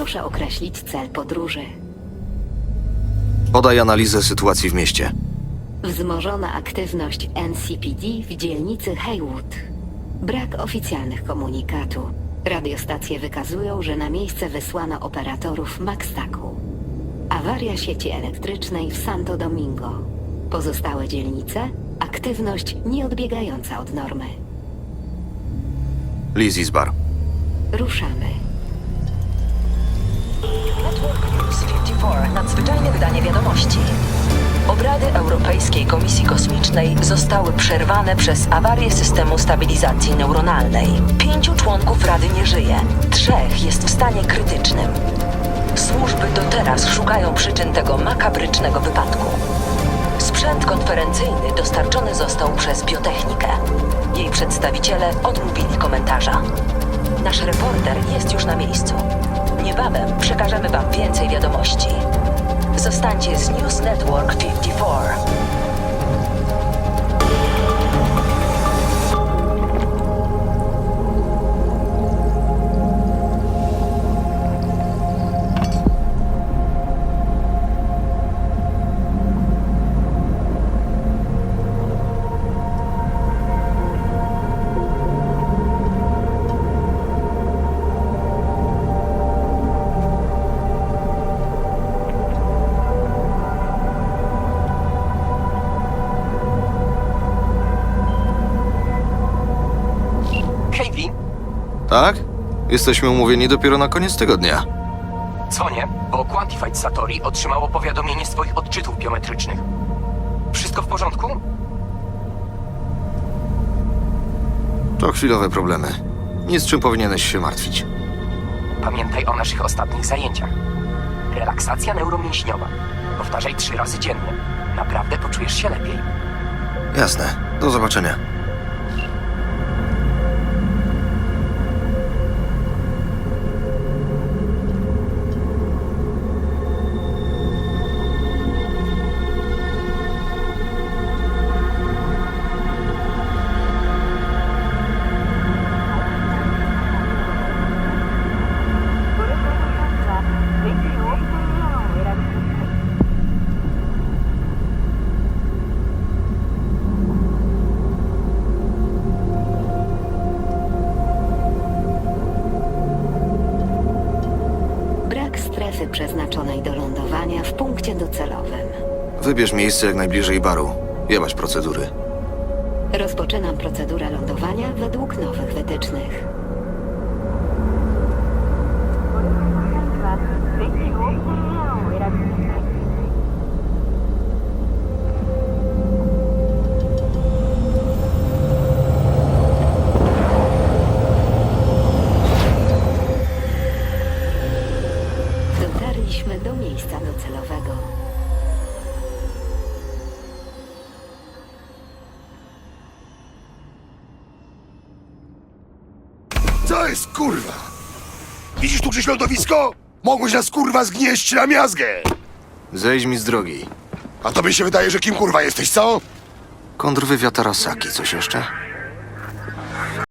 muszę określić cel podróży. Podaj analizę sytuacji w mieście. Wzmożona aktywność NCPD w dzielnicy Haywood. Brak oficjalnych komunikatu. Radiostacje wykazują, że na miejsce wysłano operatorów Maxtaku. Awaria sieci elektrycznej w Santo Domingo. Pozostałe dzielnice? Aktywność nieodbiegająca od normy. Lizzie Bar. Ruszamy. News 54, nadzwyczajne wydanie wiadomości. Obrady Europejskiej Komisji Kosmicznej zostały przerwane przez awarię systemu stabilizacji neuronalnej. Pięciu członków Rady nie żyje, trzech jest w stanie krytycznym. Służby do teraz szukają przyczyn tego makabrycznego wypadku. Sprzęt konferencyjny dostarczony został przez biotechnikę. Jej przedstawiciele odmówili komentarza. Nasz reporter jest już na miejscu. Niebawem przekażemy Wam więcej wiadomości. Zostańcie z News Network 54. Tak? Jesteśmy umówieni dopiero na koniec tygodnia. co nie? Bo Quantified Satori otrzymało powiadomienie z twoich odczytów biometrycznych. Wszystko w porządku? To chwilowe problemy. Nic czym powinieneś się martwić. Pamiętaj o naszych ostatnich zajęciach. Relaksacja neuromięśniowa. Powtarzaj trzy razy dziennie. Naprawdę poczujesz się lepiej. Jasne. Do zobaczenia. Brak strefy przeznaczonej do lądowania w punkcie docelowym. Wybierz miejsce jak najbliżej baru. Jebać procedury. Rozpoczynam procedurę lądowania według nowych wytycznych. Co jest kurwa? Widzisz tu gdzieś lądowisko? Mogłeś nas kurwa zgnieść na miazgę. Zejdź mi z drogi. A tobie się wydaje, że kim kurwa jesteś, co? Kontrwywiad Arasaki. Coś jeszcze?